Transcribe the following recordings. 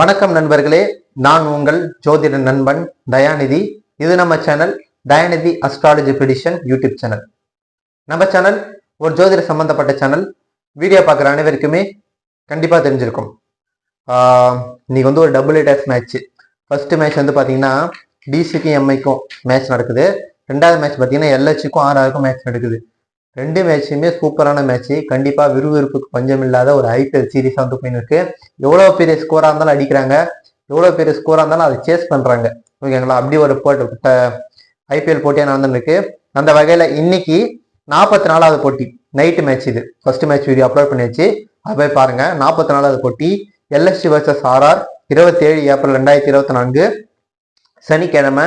வணக்கம் நண்பர்களே நான் உங்கள் ஜோதிட நண்பன் தயாநிதி. இது நம்ம channel Dayanidhi astrology prediction YouTube channel நம்ம சேனல் ஒரு ஜோதிட சம்பந்தப்பட்ட சேனல் வீடியோ பார்க்குற அனைவருக்குமே கண்டிப்பாக தெரிஞ்சிருக்கும். இன்னைக்கு வந்து ஒரு double days match first match வந்து பார்த்தீங்கன்னா டிசிக்கும் எம்ஐக்கும் மேட்ச் நடக்குது. ரெண்டாவது மேட்ச் பார்த்தீங்கன்னா எல்ஹெச்சுக்கும் ஆர்ஆருக்கும் மேட்ச் நடக்குது. ரெண்டு மேட்சுமே சூப்பரான மேட்ச்சு கண்டிப்பாக விறுவிறுப்புக்கு பஞ்சம் இல்லாத ஒரு ஐபிஎல் சீரீஸாக வந்து போயின்னு இருக்கு எவ்வளோ பெரிய ஸ்கோராக இருந்தாலும் அடிக்கிறாங்க. எவ்வளோ பெரிய ஸ்கோராக இருந்தாலும் அதை சேஸ் பண்ணுறாங்க ஓகேங்களா? அப்படி ஒரு போட்டு ஐபிஎல் போட்டியாக நடந்துருக்கு அந்த வகையில் இன்னைக்கு நாற்பத்தி நாலாவது போட்டி. நைட்டு மேட்ச் இது. ஃபர்ஸ்ட் மேட்ச் வீடியோ அப்லோட் பண்ணியாச்சு. அதை போய் பாருங்க. நாற்பத்தி நாலாவது போட்டி எல்எஸ்டி வர்சஸ் ஆர்ஆர் இருபத்தி ஏழு ஏப்ரல் ரெண்டாயிரத்தி இருபத்தி நான்கு. சனிக்கிழமை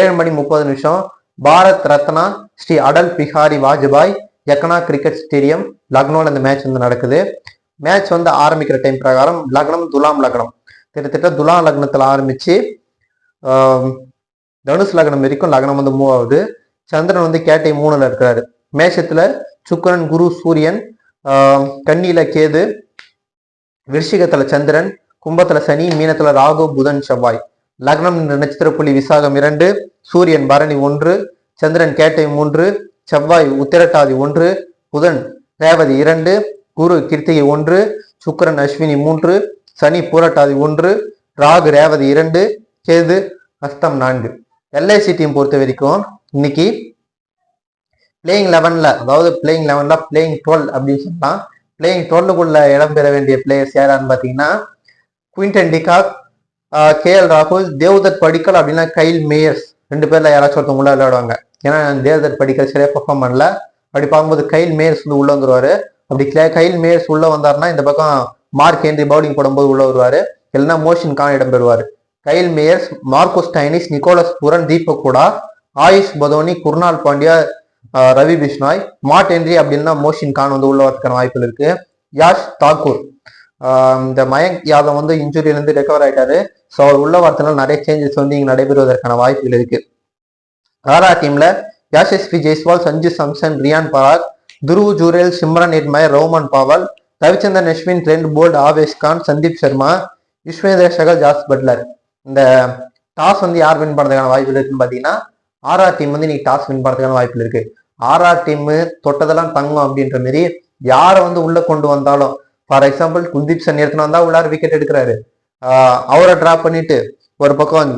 ஏழு மணி முப்பது நிமிஷம். பாரத் ரத்னா ஸ்ரீ அடல் பிஹாரி வாஜ்பாய் யக்னா கிரிக்கெட் ஸ்டேடியம் லக்னோவில் இந்த மேட்ச் வந்து நடக்குது. மேட்ச் வந்து ஆரம்பிக்கிற டைம் பிரகாரம் லக்னம் துலாம் லக்னம். கிட்டத்தட்ட துலாம் லக்னத்தில் ஆரம்பிச்சு தனுஷ் லக்னம் வரைக்கும் லக்னம் வந்து மூவ் ஆகுது. சந்திரன் வந்து கேட்டை மூணில் இருக்கிறாரு. மேஷத்தில் சுக்கரன் குரு சூரியன் கண்ணியில் கன்னியில கேது விருஷிகத்தில் சந்திரன் கும்பத்தில் சனி மீனத்தில் ராகு புதன் செவ்வாய். லக்னம் நட்சத்திர புள்ளி விசாகம் இரண்டு சூரியன் பரணி ஒன்று சந்திரன் கேட்டை மூன்று செவ்வாய் உத்திரட்டாதி ஒன்று புதன் ரேவதி இரண்டு குரு கிருத்திகை ஒன்று சுக்கரன் அஸ்வினி மூன்று சனி பூரட்டாதி ஒன்று ராகு ரேவதி இரண்டு கேது அஸ்தம் நான்கு. எல்ஐசி டீம் பொறுத்த வரைக்கும் இன்னைக்கு பிளேயிங் லெவனில் அதாவது பிளேயிங் லெவன்ல பிளேயிங் டுவெல் அப்படின்னு சொல்லலாம். பிளேயிங் டுவெல்லுக்குள்ள இடம் பெற வேண்டிய பிளேயர்ஸ் யாரான்னு பார்த்தீங்கன்னா குவிண்டன் டிகாக் கே எல் ராகுல் தேவ்தத் படிக்கல் அப்படின்னா கைல் மேயர்ஸ் ரெண்டு பேர்ல யாராச்சும் ஒருத்தவங்க விளையாடுவாங்க. ஏன்னா தேர்தல் படிக்க சரியா பெர்ஃபார்ம் பண்ணல அப்படி பார்க்கும்போது கைல் மேயர்ஸ் வந்து உள்ள வந்துருவாரு. அப்படி கைல் மேயர்ஸ் உள்ள வந்தாருன்னா இந்த பக்கம் மார்க் ஹென்றி பவுலிங் போடும்போது உள்ள வருவாரு. இல்லைன்னா மோஷன் கான் இடம் பெறுவாரு. Kyle Mayers Marcus Stoinis Nicholas Pooran Deepak Hooda Ayush Badoni Krunal Pandya Ravi Bishnoi Matt Henry அப்படின்னா மோஷின் கான் வந்து உள்ள வரதுக்கான வாய்ப்புகள் இருக்கு. யாஷ் தாக்கூர். இந்த மயங்க் யாதவ் வந்து இன்ஜுரியிலேருந்து ரெக்கவர் ஆயிட்டாரு. ஸோ அவர் உள்ள வரதுனால நிறைய சேஞ்சஸ் வந்து இங்கே நடைபெறுவதற்கான வாய்ப்புகள் இருக்கு. ஆர்ஆர் டீம்ல Yashasvi Jaiswal Sanju Samson Riyan Parag Dhruv Jurel Shimron Hetmyer Rovman Powell Ravichandran Ashwin Trent Boult Avesh Khan Sandeep Sharma Yuzvendra Chahal Jos Buttler இந்த டாஸ் வந்து யார் வின் பண்ணுறதுக்கான வாய்ப்பு இருக்குன்னு பார்த்தீங்கன்னா ஆர்ஆர் டீம் வந்து இன்னைக்கு டாஸ் வின் பண்ணுறதுக்கான வாய்ப்பு இருக்கு. ஆர்ஆர் டீம் தொட்டதெல்லாம் தங்கும் அப்படின்ற மாரி யாரை வந்து உள்ள கொண்டு வந்தாலும் ஃபார் எக்ஸாம்பிள் குல்தீப் சன் எடுத்துன்னு வந்தால் உள்ளார் விக்கெட் எடுக்கிறாரு. அவரை டிராப் பண்ணிட்டு ஒரு பக்கம்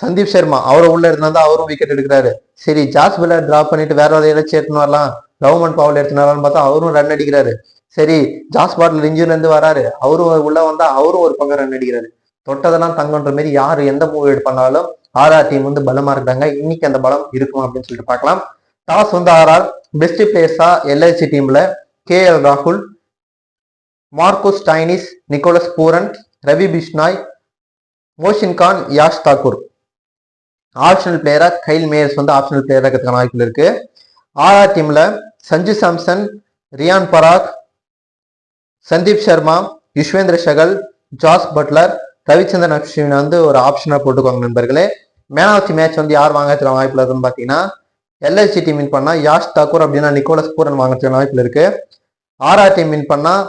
சந்தீப் சர்மா அவரும் உள்ள இருந்தா வந்தா அவரும் விக்கெட் எடுக்கிறாரு. சரி ஜாஸ் பில்லர் டிராப் பண்ணிட்டு வேற ஒரு ஏதாச்சும் எடுத்துன்னு வரலாம். கவர்மெண்ட் பவர் எடுத்துன்னு வரலாம்னு பார்த்தா அவரும் ரன் அடிக்கிறாரு. சரி ஜாஸ் பாட்டில் இன்ஜூர்ல இருந்து வராரு. அவரும் உள்ள வந்தா அவரும் ஒரு பக்கம் ரன் அடிக்கிறாரு. தொட்டதெல்லாம் தங்கன்ற மாதிரி யார் எந்த மூவ் எடு பண்ணாலும் ஆர்ஆர் டீம் வந்து பலமா இருக்காங்க. இன்னைக்கு அந்த பலம் இருக்கும் அப்படின்னு சொல்லிட்டு பார்க்கலாம். டாஸ் வந்து ஆர்ஆர் பெஸ்ட் பிளேயர்ஸா எல்ஐசி டீம்ல கே எல் ராகுல் Marcus Stoinis Nicholas Pooran Ravi Bishnoi Mohsin Khan Yash Thakur. Optional பிளேயராக கைல் மேயர்ஸ் வந்து ஆப்ஷனல் பிளேயராக இருக்கிறதுக்கான வாய்ப்புகள் இருக்கு. ஆர்ஆர் டீம்ல சஞ்சு சாம்சன் ரியான் பராக் சந்தீப் சர்மா யுஷ்வேந்திர சகல் ஜாஸ் பட்லர் ரவிச்சந்திரன் அஸ்வினை வந்து ஒரு ஆப்ஷனாக போட்டுக்கோங்க நண்பர்களே. மேன் ஆஃப் தி மேட்ச் வந்து யார் வாங்கிறதுக்கான வாய்ப்புல இருக்குன்னு பார்த்தீங்கன்னா எல்ஐசி டீம் வின் பண்ணால் யாஷ் தாக்கூர் அப்படின்னா நிக்கோலஸ் பூரன் வாங்குறதுக்கான வாய்ப்புல இருக்கு. ஆர்ஆர் டீம் வின் பண்ணால்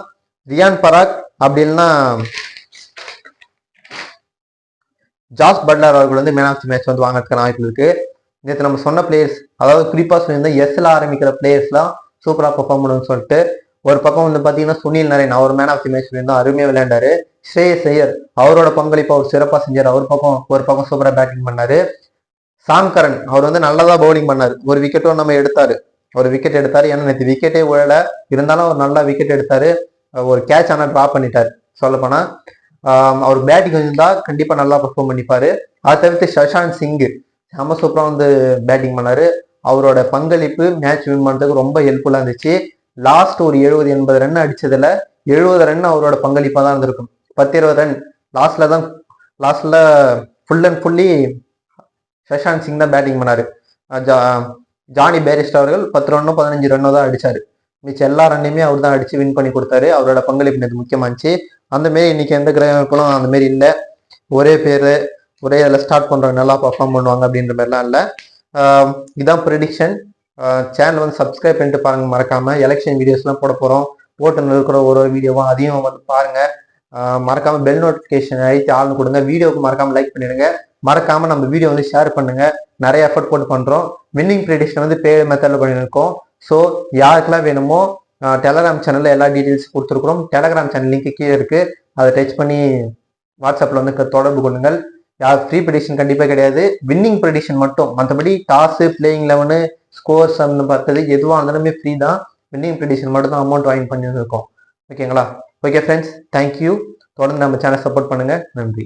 ரியான் பராக் அப்படி இல்லைன்னா ஜாஸ் பட்லர் அவர்கள் வந்து மேன் ஆஃப் தி மேட்ச் வந்து வாங்குறதுக்கான வாய்ப்பு இருக்கு. நேற்று நம்ம சொன்ன பிளேயர்ஸ் அதாவது குறிப்பாக சொல்லியிருந்தா எஸ்ல ஆரம்பிக்கிற பிளேயர்ஸ்லாம் சூப்பராக பெர்ஃபார்ம் பண்ணணும்னு சொல்லிட்டு ஒரு பக்கம் வந்து பாத்தீங்கன்னா சுனில் நரேன் அவர் மேன் ஆஃப் தி மேட்ச் சொல்லியிருந்தா அருமையாக விளையாண்டாரு. ஸ்ரேயஸ் ஐயர் அவரோட பங்களிப்பு அவர் சிறப்பாக செஞ்சார். அவர் பக்கம் ஒரு பக்கம் சூப்பராக பேட்டிங் பண்ணாரு. சாம் கரன் அவர் வந்து நல்லதா பவுலிங் பண்ணார். ஒரு விக்கெட்டும் நம்ம எடுத்தாரு. ஒரு விக்கெட் எடுத்தாரு. ஏன்னா நேற்று விக்கெட்டே விழல. இருந்தாலும் அவர் நல்லா விக்கெட் எடுத்தாரு. ஒரு கேட்ச் ஆனால் ட்ரா பண்ணிட்டார். சொல்லப்போனால் அவர் பேட்டிங் வந்திருந்தா கண்டிப்பா நல்லா பெர்ஃபார்ம் பண்ணிப்பாரு. அதை தவிர்த்து சஷாந்த் சிங் செம சூப்பரா வந்து பேட்டிங் பண்ணாரு. அவரோட பங்களிப்பு மேட்ச் வின் பண்றதுக்கு ரொம்ப ஹெல்ப்ஃபுல்லா இருந்துச்சு. லாஸ்ட் ஒரு எழுபது எண்பது ரன் அடிச்சதுல எழுபது ரன் அவரோட பங்களிப்பா தான் இருந்திருக்கும். பத்து இருபது ரன் லாஸ்ட்ல தான் லாஸ்ட்ல full and fully Shashank Singh தான் பேட்டிங் பண்ணாரு. ஜா- ஜானி பேரிஸ்ட் அவர்கள் பத்து ரன்னோ பதினஞ்சு ரன்னோ தான் அடிச்சாரு. மிச்சம் எல்லா ரன்னையுமே அவர் தான் அடிச்சு வின் பண்ணி கொடுத்தாரு. அவரோட பங்களிப்பு எனக்கு முக்கியமாச்சு. அந்த மாரி இன்னைக்கு எந்த கிரகங்களும் அந்த மாரி இல்லை. ஒரே பேரு ஒரே இதில் ஸ்டார்ட் பண்றவங்க நல்லா பர்ஃபார்ம் பண்ணுவாங்க அப்படின்ற மாதிரிலாம் இல்லை. இதான் ப்ரெடிக்ஷன் சேனல் வந்து சப்ஸ்கிரைப் பண்ணிட்டு பாருங்க மறக்காம. எலெக்ஷன் வீடியோஸ்லாம் போட போறோம். ஓட்டு இருக்கிற ஒரு ஒரு வீடியோவும் அதையும் வந்து பாருங்க. மறக்காமல் மறக்காம பெல் நோட்டிஃபிகேஷன் அழைத்து ஆள்னு கொடுங்க. வீடியோவுக்கு மறக்காம லைக் பண்ணிடுங்க. மறக்காம நம்ம வீடியோ வந்து ஷேர் பண்ணுங்க. நிறைய எஃபர்ட் போட்டு பண்றோம். வின்னிங் ப்ரெடிக்ஷன் வந்து பே மெத்தட்ல பண்ணியிருக்கோம் ஸோ யாருக்கெல்லாம் வேணுமோ டெலகிராம் சேனலில் எல்லா டீட்டெயில்ஸ் கொடுத்துருக்குறோம். டெலகிராம் சேனல் லிங்க் கீழே இருக்குது அதை டச் பண்ணி வாட்ஸ்அப்பில் வந்து க- தொடர்பு கொள்ளுங்கள். யார் ஃப்ரீ ப்ரெடிஷன் கண்டிப்பாக கிடையாது. வின்னிங் ப்ரெடிஷன் மட்டும். மற்றபடி டாஸு பிளேயிங் லெவனு ஸ்கோர்ஸ் அந்த பார்த்தது எதுவாக இருந்தாலுமே ஃப்ரீ தான். வின்னிங் ப்ரெடிஷன் மட்டும் தான் அமௌண்ட் வாங்கி பண்ணியிருக்கோம். ஓகேங்களா ஓகே ஃப்ரெண்ட்ஸ் தேங்க்யூ தொடர்ந்து நம்ம சேனல் சப்போர்ட் பண்ணுங்கள் நன்றி.